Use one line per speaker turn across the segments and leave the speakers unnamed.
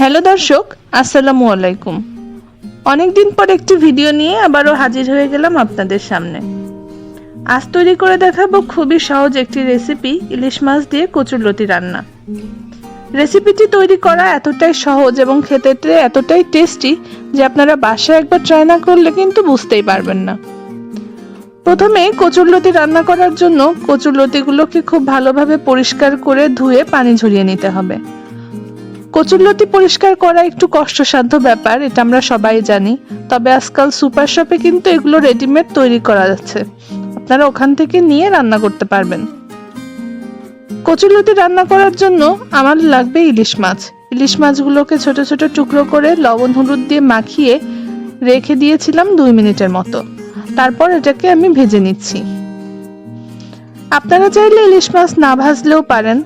Hello দর্শক, আসসালামু আলাইকুম। অনেকদিন পর একটি ভিডিও নিয়ে আবারও হাজির হয়ে গেলাম আপনাদের সামনে। আজ তৈরি করে দেখাবো খুবই সহজ একটি রেসিপি, ইলিশ মাছ দিয়ে কচুরলতি রান্না। রেসিপিটি তৈরি করা এতটাই সহজ এবং খেতে এতটাই টেস্টি যে আপনারা বাসায় একবার ট্রাই না করলে কিন্তু বুঝতেই পারবেন না। প্রথমে কচুরলতি রান্না করার জন্য কচুরলতিগুলোকে খুব ভালোভাবে পরিষ্কার করে ধুয়ে পানি ঝরিয়ে নিতে হবে। কচুরলতি পরিষ্কার করা একটু কষ্টসাধ্য ব্যাপার, এটা আমরা সবাই জানি। তবে আজকাল সুপার শপে কিন্তু এগুলো রেডিমেড তৈরি করা যাচ্ছে। আপনারা ওখান থেকে নিয়ে রান্না করতে পারবেন। কচুরলতি রান্না করার জন্য আমার লাগবে ইলিশ মাছ। ইলিশ মাছগুলোকে ছোট ছোট টুকরো করে লবণ হলুদ দিয়ে মাখিয়ে রেখে দিয়েছিলাম দুই মিনিটের মতো। তারপর এটাকে আমি ভেজে নিচ্ছি। আপনারা চাইলে ইলিশ মাছ না ভাজলেও পারেন।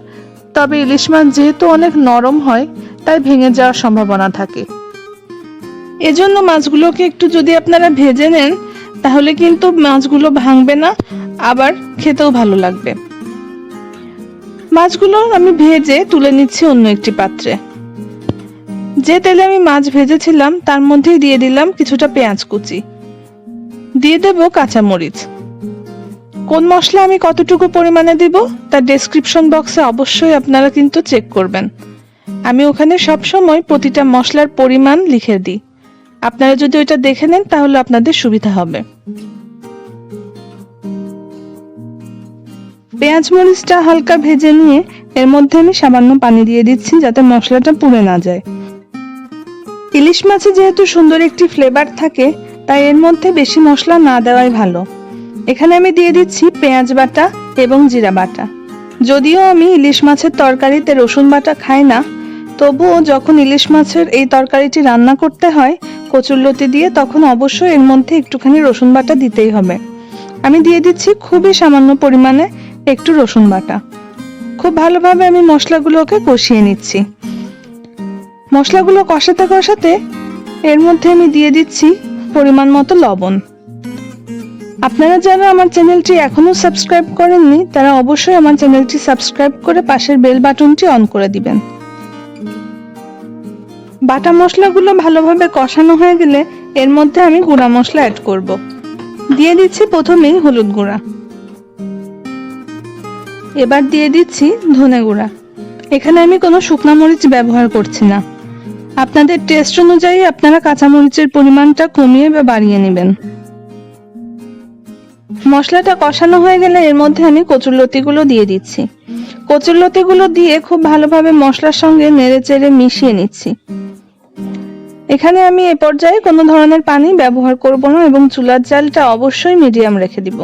তবে ইলিশ মাছ যেহেতু অনেক নরম হয়, তাই ভেঙে যাওয়ার সম্ভাবনা থাকে। এজন্য মাছগুলোকে একটু যদি আপনারা ভেজে নেন, তাহলে কিন্তু মাছগুলো ভাঙবে না, আবার খেতেও ভালো লাগবে। মাছগুলো আমি ভেজে তুলে নিচ্ছি অন্য একটি পাত্রে। যে তেলে আমি মাছ ভেজেছিলাম, তার মধ্যেই দিয়ে দিলাম কিছুটা পেঁয়াজ কুচি। দিয়ে দেব কাঁচামরিচ। কোন মশলা আমি কতটুকু পরিমাণে দিব তার ডেসক্রিপশন বক্সে অবশ্যই আপনারা কিন্তু চেক করবেন। আমি ওখানে সব সময় প্রতিটা মশলার পরিমাণ লিখে দিই। আপনারা যদি ওইটা দেখে নেন, তাহলে আপনাদের সুবিধা হবে। পেঁয়াজ মরিচটা হালকা ভেজে নিয়ে এর মধ্যে আমি সামান্য পানি দিয়ে দিচ্ছি যাতে মশলাটা পুড়ে না যায়। ইলিশ মাছে যেহেতু সুন্দর একটি ফ্লেভার থাকে, তাই এর মধ্যে বেশি মশলা না দেওয়াই ভালো। এখানে আমি দিয়ে দিচ্ছি পেঁয়াজ বাটা এবং জিরা বাটা। যদিও আমি ইলিশ মাছের তরকারিতে রসুন বাটা খাই না, তবুও যখন ইলিশ মাছের এই তরকারিটি রান্না করতে হয় কচুরলতি দিয়ে, তখন অবশ্যই এর মধ্যে একটুখানি রসুন বাটা দিতেই হবে। আমি দিয়ে দিচ্ছি খুবই সামান্য পরিমাণে একটু রসুন বাটা। খুব ভালোভাবে আমি মশলাগুলোকে কষিয়ে নিচ্ছি। মশলাগুলো কষাতে কষাতে এর মধ্যে আমি দিয়ে দিচ্ছি পরিমাণ মতো লবণ। আপনারা যারা আমার চ্যানেলটি এখনও সাবস্ক্রাইব করেননি, তারা অবশ্যই আমার চ্যানেলটি সাবস্ক্রাইব করে পাশের বেল বাটনটি অন করে দিবেন। বাটা মশলাগুলো ভালোভাবে কষানো হয়ে গেলে এর মধ্যে আমি গুঁড়া মশলা অ্যাড করব। দিয়ে দিচ্ছি প্রথমেই হলুদ গুঁড়া। এবার দিয়ে দিচ্ছি ধনে গুঁড়া। এখানে আমি কোনো শুকনো মরিচ ব্যবহার করছি না। আপনাদের টেস্ট অনুযায়ী আপনারা কাঁচামরিচের পরিমাণটা কমিয়ে বা বাড়িয়ে নেবেন। মশলাটা কষানো হয়ে গেলে এর মধ্যে আমি কচুরলতিগুলো দিয়ে দিচ্ছি। কচুরলতিগুলো দিয়ে খুব ভালোভাবে মশলার সঙ্গে নেড়ে চেড়ে মিশিয়ে নিচ্ছি। এখানে আমি এ পর্যায়ে কোনো ধরনের পানি ব্যবহার করব না এবং চুলার জালটা অবশ্যই মিডিয়াম রেখে দিব।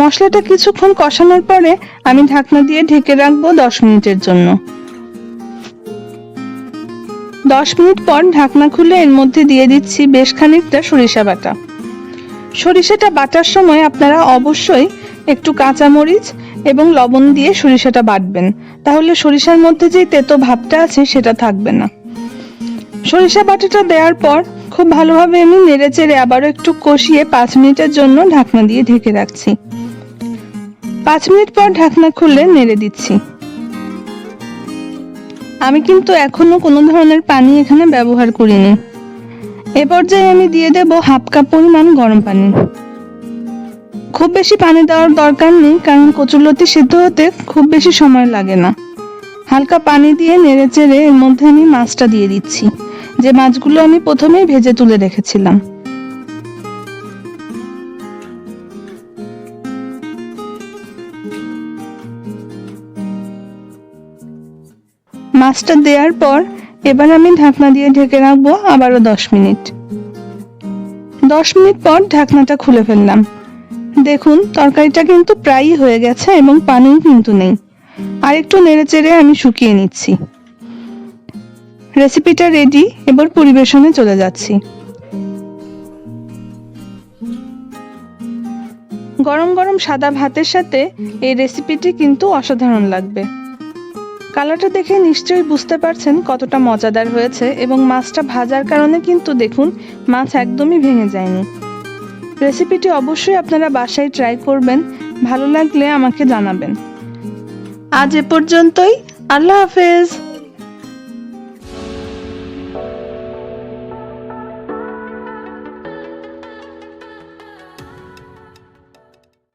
মশলাটা কিছুক্ষণ কষানোর পরে আমি ঢাকনা দিয়ে ঢেকে রাখব দশ মিনিটের জন্য। দশ মিনিট পর ঢাকনা খুলে এর মধ্যে দিয়ে দিচ্ছি বেশ খানিকটা সরিষা বাটা। সরিষাটা বাটার সময় আপনারা অবশ্যই একটু কাঁচামরিচ এবং লবণ দিয়ে সরিষাটা বাটবেন। তাহলে সরিষার মধ্যে যে তেতো ভাবটা আছে সেটা থাকবে না। সরিষা বাটাটা দেওয়ার পর খুব ভালোভাবে আমি নেড়ে চেড়ে আবারও একটু কষিয়ে পাঁচ মিনিটের জন্য ঢাকনা দিয়ে ঢেকে রাখছি। পাঁচ মিনিট পর ঢাকনা খুলে নেড়ে দিচ্ছি। আমি কিন্তু এখনও কোনো ধরনের পানি এখানে ব্যবহার করিনি। এ পর্যায়ে আমি দিয়ে দেব হাফ কাপ পরিমাণ গরম পানি। খুব বেশি পানি দেওয়ার দরকার নেই, কারণ কচুরলতি সিদ্ধ হতে খুব বেশি সময় লাগে না। হালকা পানি দিয়ে নেড়ে চেড়ে এর মধ্যে আমি মাছটা দিয়ে দিচ্ছি। যে মাছগুলো আমি প্রথমেই ভেজে তুলে রেখেছিলাম। মাছটা দেওয়ার পর এবার আমি ঢাকনা দিয়ে ঢেকে রাখব আবারও দশ মিনিট। দশ মিনিট পর ঢাকনাটা খুলে ফেললাম। দেখুন, তরকারিটা কিন্তু প্রায়ই হয়ে গেছে এবং পানিও কিন্তু নেই। আর একটু নেড়ে চেড়ে আমি শুকিয়ে নিচ্ছি। রেসিপিটা রেডি, এবার পরিবেশনে চলে যাচ্ছি। গরম গরম সাদা ভাতের সাথে এই রেসিপিটি কিন্তু অসাধারণ লাগবে। কালারটা দেখে নিশ্চয়ই বুঝতে পারছেন কতটা মজাদার হয়েছে এবং মাছটা ভাজার কারণে কিন্তু দেখুন, মাছ একদমই ভেঙে যায়নি। রেসিপিটি অবশ্যই আপনারা বাসায় ট্রাই করবেন, ভালো লাগলে আমাকে জানাবেন। আজ এ পর্যন্তই, আল্লাহ হাফেজ।